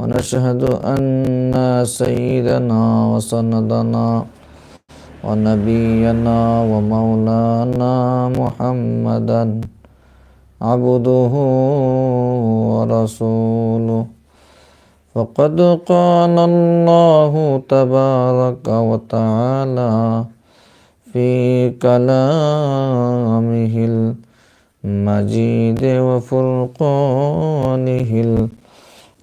ونشهد أن سيدنا وسندنا ونبينا ومولانا محمدا عبده ورسوله فقد قال الله تبارك وتعالى في كلامه المجيد وفرقانه الحميد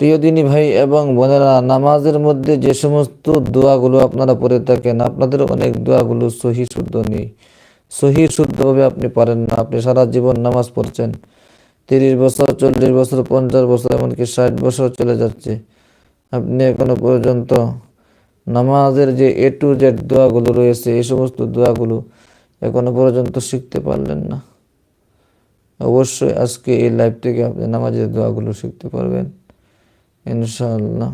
প্রিয় দিনী ভাই এবং বোনেরা, নামাজের মধ্যে যে সমস্ত দোয়াগুলো আপনারা পড়ে থাকেন, আপনাদের অনেক দোয়াগুলো সহি শুদ্ধ নেই। সহি শুদ্ধভাবে আপনি পারেন না। আপনি সারা জীবন নামাজ পড়ছেন। তিরিশ বছর, চল্লিশ বছর, পঞ্চাশ বছর, এমনকি ষাট বছর চলে যাচ্ছে। আপনি এখনও পর্যন্ত নামাজের যে এ টু জেড দোয়াগুলো রয়েছে, এই সমস্ত দোয়াগুলো এখনও পর্যন্ত শিখতে পারলেন না। অবশ্যই আজকে এই লাইভ থেকে আপনি নামাজের দোয়াগুলো শিখতে পারবেন। ইনশাআল্লাহ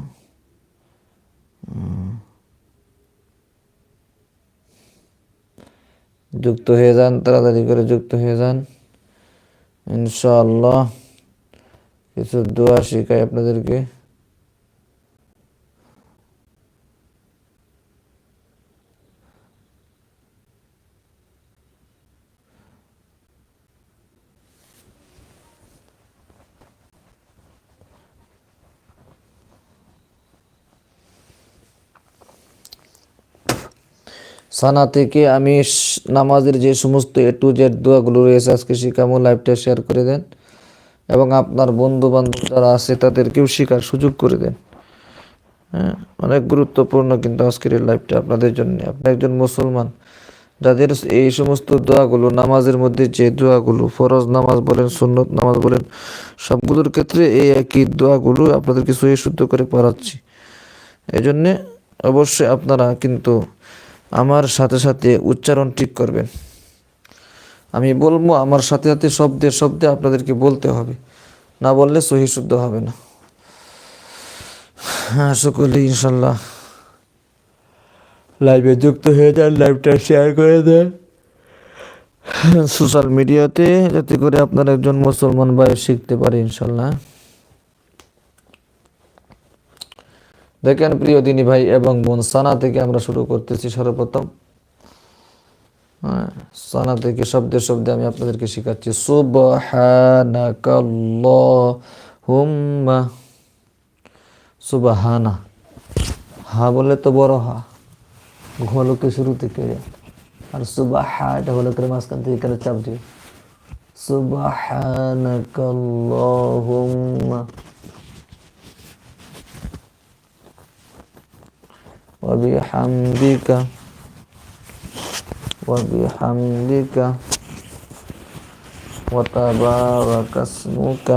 যুক্ত হয়ে যান তাড়াতাড়ি করে যুক্ত হয়ে যান ইনশাআল্লাহ কিছু দোয়া শিখাই আপনাদেরকে সানা থেকে আমি নামাজের যে সমস্ত এ টু জেড দোয়াগুলো রয়েছে, আজকে শিখামো লাইভটা শেয়ার করে দেন এবং আপনার বন্ধু বান্ধব যারা আছে, তাদেরকেও শেখার সুযোগ করে দেন। হ্যাঁ অনেক গুরুত্বপূর্ণ কিন্তু আজকের এই লাইভটা আপনাদের জন্য। আপনি একজন মুসলমান, যাদের এই সমস্ত দোয়াগুলো, নামাজের মধ্যে যে দোয়াগুলো, ফরজ নামাজ বলেন, সুন্নত নামাজ বলেন, সবগুলোর ক্ষেত্রে এই একই দোয়াগুলো আপনাদেরকে সহি শুদ্ধ করে পড়াচ্ছি। এই জন্যে অবশ্যই আপনারা কিন্তু আমার সাথে সাথে উচ্চারণ ঠিক করবেন আমি বলব আমার সাথে সাথে শব্দে শব্দে আপনাদেরকে বলতে হবে। না বললে সহি শুদ্ধ হবে না। হ্যাঁ সকলে ইনশাল্লাহ। লাইভে যুক্ত হয়ে যান লাইভটা শেয়ার করে দেন। সোশ্যাল মিডিয়াতে যাতে করে আপনার একজন মুসলমান ভাই শিখতে পারে ইনশাল্লাহ। দেখেন প্রিয় দিনী ভাই এবং বোন সানা থেকে আমরা শুরু করতেছি সর্বপ্রথম। হ্যাঁ, সানা থেকে শব্দে শব্দে আমি আপনাদেরকে শেখাচ্ছি। সুবহানাকাল্লাহুম্মা। সুবহানা। হা বলে তো বড় হা। ঘোলকে শুরু থেকে। আর সুবাহা এটা হলো করে মাঝখান থেকে করে চাপ দিয়ে। সুবহানাকাল্লাহুম্মা। وبحمدك وبحمدك وتبارك اسمك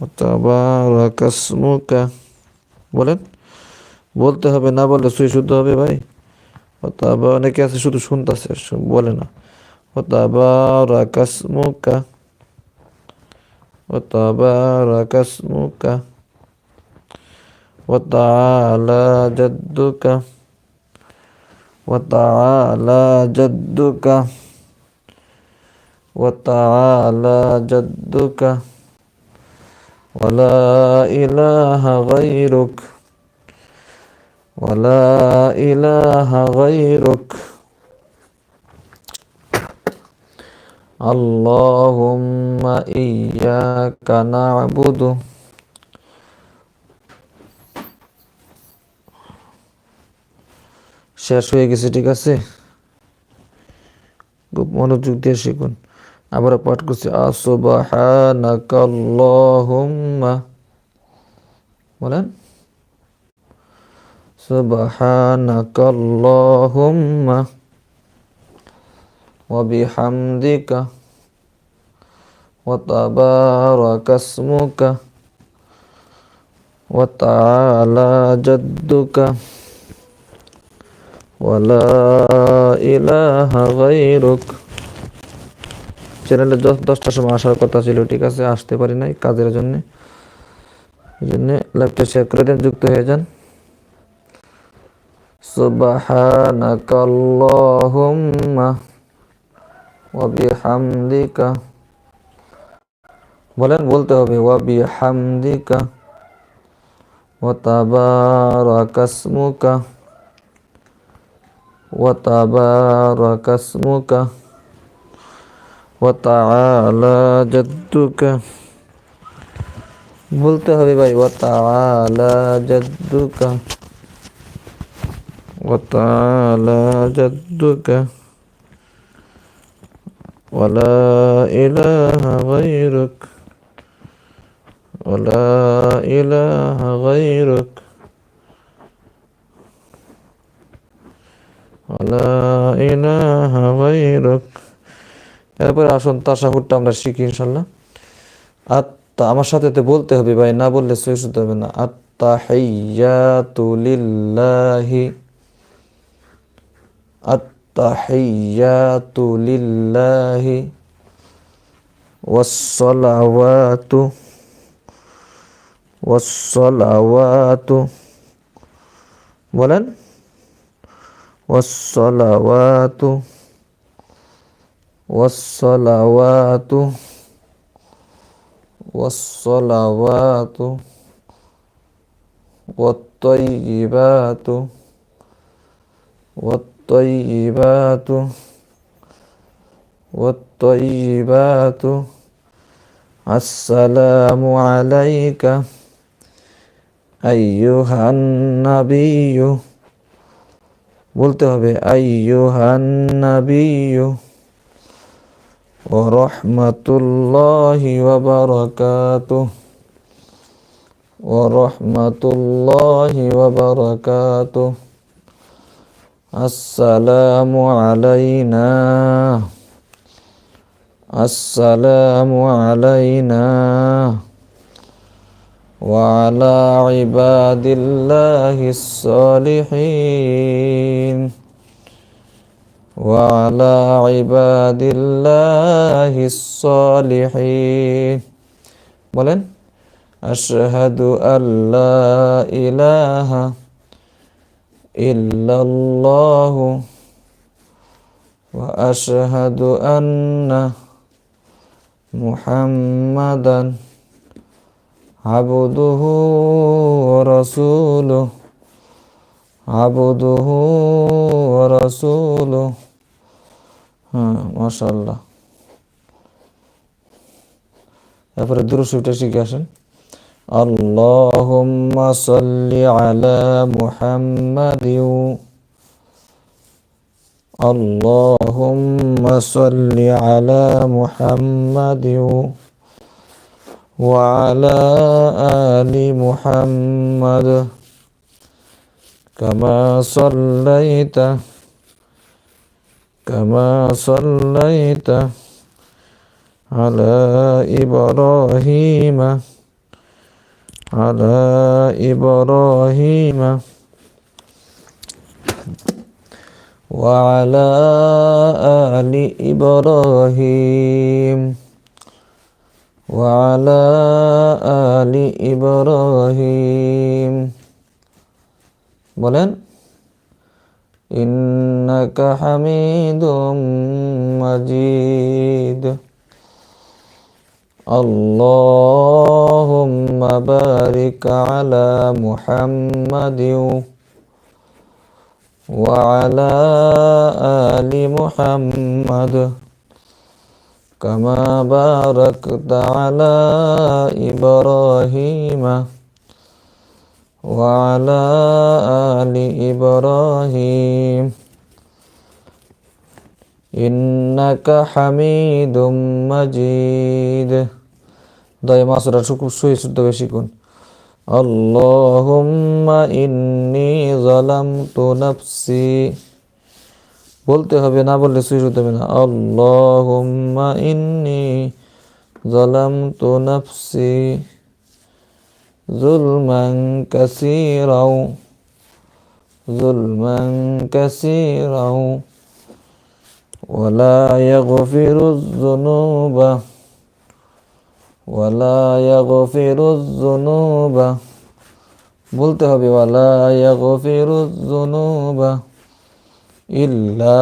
وتبارك اسمك বলেন বলতে হবে না বললে সুই শুদ্ধ হবে ভাই অথবা অনেকে আছে শুধু শুনতেছে বলে না وتبارك اسمك وتبارك اسمك وتعالى جدك. وتعالى جدك. وتعالى جدك. ولا إله غيرك. ولا إله غيرك. اللهم إياك نعبد. শেষ হয়ে গেছে, ঠিক আছে? খুব মনোযোগ দিয়ে শিখুন। আবার পাঠ করছি, আসুবাহানাকাল্লাহুম্মা বলেন? সুবহানাকাল্লাহুম্মা ওয়া বিহামদিকা ওয়া তাবারাকা ইসমুকা ওয়া তাআলা লা ইলাহা গায়রুক। চ্যানেলে দশটার সময় আসার কথা ছিল, ঠিক আছে? আসতে পারি নাই কাজের জন্য। এই জন্য লাইভটা শেয়ার করে দেন, যুক্ত হয়ে যান। সুবহানাকাল্লাহুম্মা ওয়া বিহামদিকা। বলেন, বলতে হবে, ওয়া বিহামদিকা। ওয়া তাবারাকা ইসমুকা ওয়া তাবারাকা ইসমুকা ওয়া তাআলা জাদ্দুকা বলতে হবে ভাই ওয়া তাআলা জাদ্দুকা ওয়া তাআলা জাদ্দুকা ولا إله غيرك ولا إله غيرك এরপরে আসুন তাশাহুদটা আমরা শিখি ইনশাল্লাহ আত্মা আমার সাথে তো বলতে হবে ভাই না বললে সই শুনতে হবে না আত্মা হাইয়াতু লিল্লাহি التحيات لله والصلوات والصلوات বলেন والصلوات والصلوات والصلوات والطيبات والطيبات والطيبات السلام عليك أيها النبي বলতে হবে আইয়ুহান আইয়ুহান্নাবিয়্যু ও রহমাতুল্লাহি ওয়া বারাকাতুহু ও রহমাতুল্লাহি ওয়া বারাকাতুহু আসসালামু আলাইনা আসসালামু আলাইনা وعلى عباد الله الصالحين وعلى عباد الله الصالحين বলেন আশহাদু আল্লা ইলাহা إلا الله وأشهد أن محمدا عبده ورسوله عبده ورسوله হ্যাঁ মাশাল্লাহ তারপরে দুরুশটা শিখে আসেন اللهم صل على محمد اللهم صل على محمد وعلى آل محمد كما صليت كما صليت على إبراهيم على إبراهيم. وعلى آل إبراهيم. وعلى آل إبراهيم বলেন إنك حميد مجيد اللهم بارك على محمد وعلى آل محمد كما باركت على إبراهيم وعلى آل إبراهيم إنك حميد مجيد দয় মাসরা খুব সহি শুদ্ধ বেশি কোন اللهم إني ظلمت نفسي বলতে হবে না বললে সহি শুদ্ধ হবে না اللهم إني ظلمت نفسي ظلما كثيرا ظلما كثيرا ولا يغفر الذنوب ولا يغفر الذنوب বলতে হবে ওয়ালা ইয়াগফিরু যুনুবা ইল্লা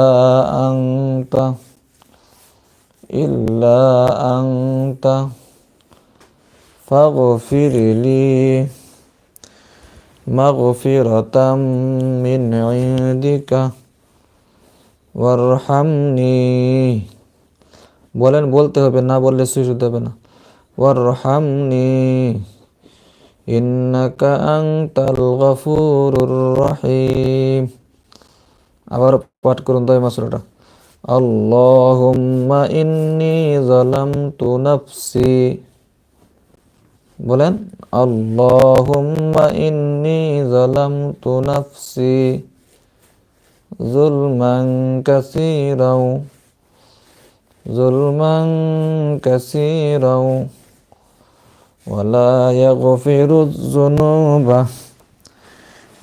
আনতা ইল্লা আনতা ফাগফির লি মাগফিরাতাম মিন ইনদিকা ওয়ারহামনি বলেন, বলতে হবে, না বললে সুই শুদ্ধ হবে না। ওয়ারহামনি ইন্নাকা আনতাল গফুরুর রহিম আবার পাঠ করুন দয় মাসুরটা আল্লাহুম্মা ইন্নি যালামতু নাফসি বলেন আল্লাহুম্মা ইন্নি যালামতু নাফসি জুলমান কাসীরাও জুলমান কাসীরাও ولا يغفر الذنوب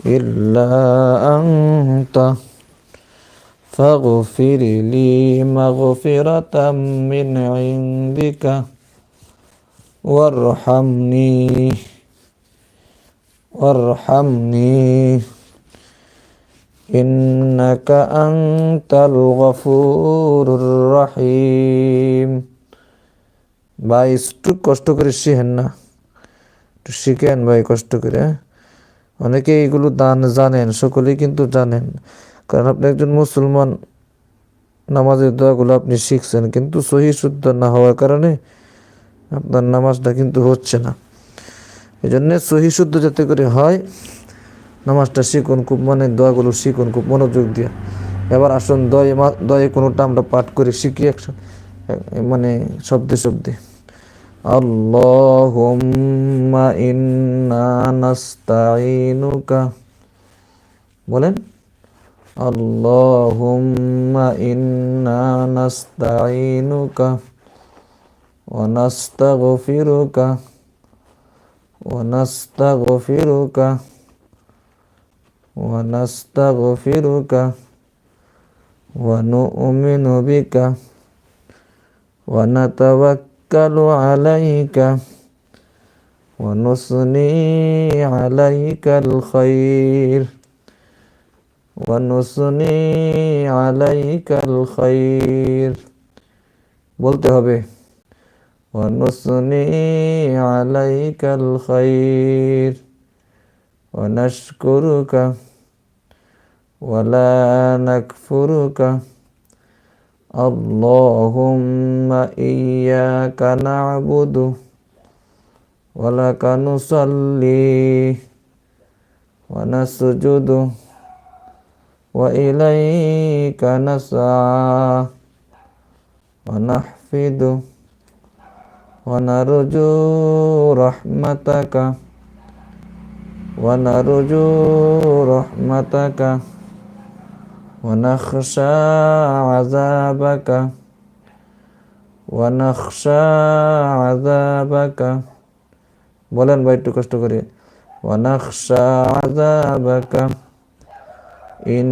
إلا أنت فاغفر لي مغفرة من عندك وارحمني وارحمني إنك أنت الغفور الرحيم ভাই একটু কষ্ট করে শিখেন না একটু শিখেন ভাই কষ্ট করে হ্যাঁ? অনেকে এইগুলো দান জানেন সকলেই কিন্তু জানেন কারণ আপনি একজন মুসলমান, নামাজের দোয়াগুলো আপনি শিখছেন, কিন্তু সহি শুদ্ধ না হওয়ার কারণে আপনার নামাজটা কিন্তু হচ্ছে না। এই জন্যে সহি শুদ্ধ যাতে করে হয়, নামাজটা শিখুন, খুব মানে দোয়াগুলো শিখুন, খুব মনোযোগ দিয়ে। এবার আসুন, দয়ে দয়ে কোনোটা আমরা পাঠ করে শিখি একসাথে মানে শব্দে শব্দে। আল্লাহুম্মা ইন্না নাস্তাইনুকা বলেন? اللهم إنا نستعينك ونستغفرك ونستغفرك ونستغفرك ونؤمن بك ونتوكل عليك ونثني عليك الخير ونثني عليك الخير বলতে হবে ونثني عليك الخير ونشكرك ولا نكفرك اللهم إياك نعبد ولك نصلي ونسجد وإليك نسعى ونحفد ونرجو رحمتك ونرجو رحمتك ونخشى عذابك ونخشى عذابك বলেন ভাই একটু কষ্ট করে ونخشى عذابك إن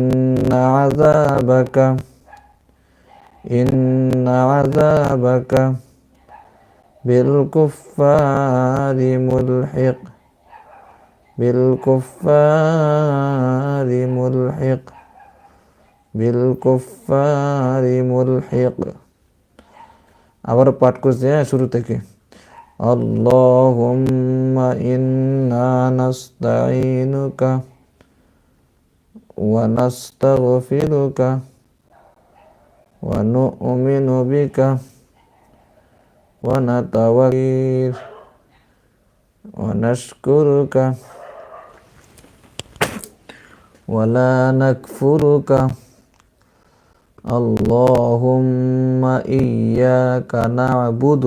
عذابك إن عذابك بالكفار ملحق بالكفار ملحق بالكفار ملحق আবার পাঠ করছি হ্যাঁ শুরু থেকে اللهم إنا نستعينك ونستغفرك ونؤمن بك ونتوكل ونشكرك ولا نكفرك اللهم إياك نعبد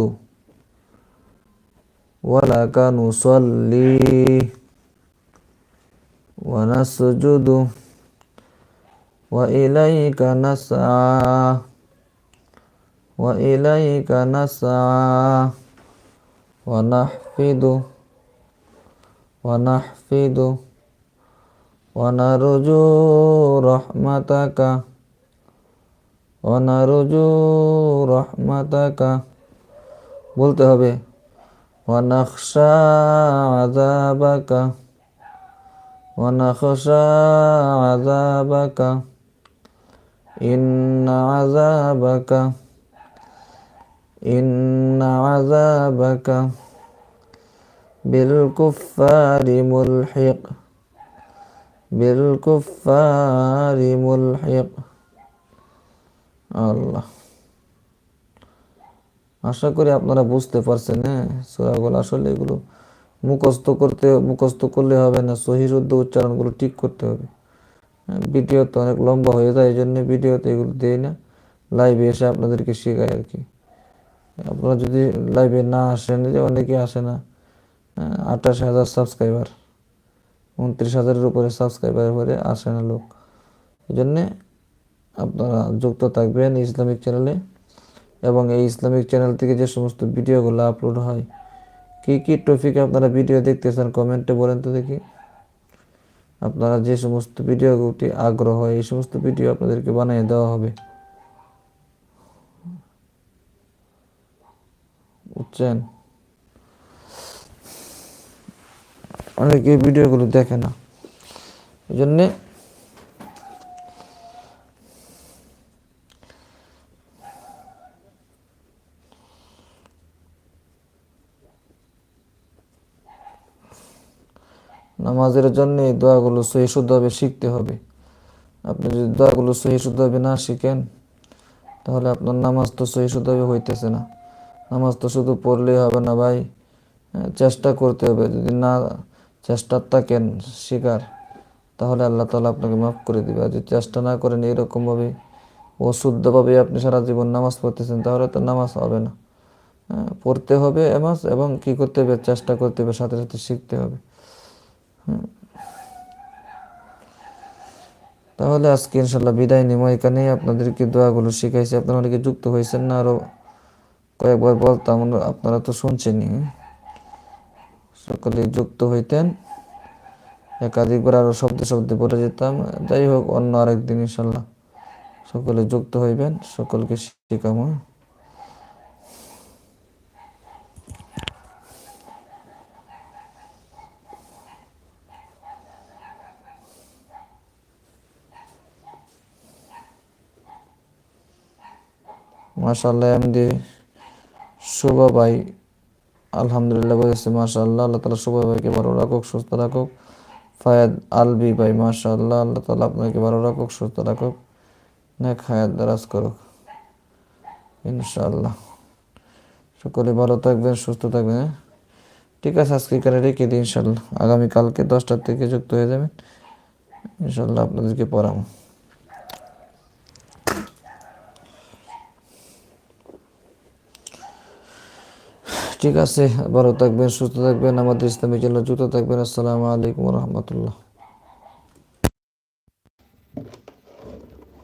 ولك نصلي ونسجد وإليك نسعى وإليك نسعى ونحفد ونحفد ونرجو رحمتك ونرجو رحمتك বলতে হবে ونخشى عذابك ونخشى عذابك إن عذابك إن عذابك بالكفار ملحق بالكفار ملحق আল্লাহ আশা করি আপনারা বুঝতে পারছেন হ্যাঁ সুরাগুলো আসলে এগুলো মুখস্থ করতে মুখস্থ করলে হবে না সহি শুদ্ধ উচ্চারণগুলো ঠিক করতে হবে হ্যাঁ, ভিডিও তো অনেক লম্বা হয়ে যায় এই জন্য ভিডিওতে এগুলো দেই না। লাইভে এসে আপনাদেরকে শেখাই আর কি। আপনারা যদি লাইভে না আসেন যে অনেকে আসে না হ্যাঁ, আঠাশ হাজার সাবস্ক্রাইবার উনত্রিশ হাজারের উপরে সাবস্ক্রাইবার পরে আসে না লোক। এই জন্যে আপনারা যুক্ত থাকবেন ইসলামিক চ্যানেলে এবং এই ইসলামিক চ্যানেল থেকে যে সমস্ত ভিডিওগুলো আপলোড হয় কি কি টপিকে আপনারা ভিডিও দেখতে চান কমেন্টে বলেন তো দেখি। আপনারা যে সমস্ত ভিডিওগুলি আগ্রহ, এই সমস্ত ভিডিও আপনাদেরকে বানিয়ে দেওয়া হবে। বুঝছেন? অনেকে ভিডিওগুলো দেখে না। এই জন্যে নামাজের জন্য এই দোয়াগুলো সহি শুদ্ধভাবে শিখতে হবে। আপনি যদি দোয়াগুলো সহি শুদ্ধভাবে না শিখেন তাহলে আপনার নামাজ তো সহি শুদ্ধভাবে হইতেছে না। নামাজ তো শুধু পড়লেই হবে না ভাই। হ্যাঁ, চেষ্টা করতে হবে। যদি না চেষ্টা থাকেন শিকার তাহলে আল্লাহ তালা আপনাকে মাফ করে দিবে। আর যদি চেষ্টা না করেন এরকমভাবে অশুদ্ধভাবে আপনি সারা জীবন নামাজ পড়তেছেন তাহলে তো নামাজ হবে না। হ্যাঁ, পড়তে হবে এমাজ এবং কি করতে হবে? চেষ্টা করতে হবে সাথে সাথে শিখতে হবে। তাহলে আজকে ইনশাল্লাহ বিদায় নিব। এখানেই আপনাদেরকে দোয়াগুলো শিখাইছি। আপনারা অনেকে যুক্ত হয়েছেন না আরও কয়েকবার বলতাম, আপনারা তো শুনছেনই। সকলে যুক্ত হইতেন। একাধিকবার আরও শব্দে শব্দে পড়ে যেতাম। যাই হোক, অন্য আরেকদিন ইনশাল্লাহ সকলে যুক্ত হইবেন, সকলকে শিখামো। মাশাল্লাহ এমডি শুভ ভাই। আলহামদুলিল্লাহ বলেছে মাশাল্লাহ আল্লাহ তালা শুভ ভাইকে ভালো রাখুক, সুস্থ রাখুক। ফায়াদ আলবি ভাই মাশাল্লাহ আল্লাহ তালা আপনাকে ভালো রাখুক, সুস্থ রাখুক। নেক হায়াত দারাজ করুক ইনশাল্লাহ সকলে ভালো থাকবেন, সুস্থ থাকবেন হ্যাঁ? ঠিক আছে, আজকে এখানে রেখে দিই ইনশাল্লাহ আগামীকালকে দশটার থেকে যুক্ত হয়ে যাবেন। ইনশাল্লাহ আপনাদেরকে পড়াবো। ঠিক আছে ভালো থাকবেন সুস্থ থাকবেন আমাদের ইসলামী জন্য যুক্ত থাকবেন। আসসালামু আলাইকুম রহমতুল্লাহ।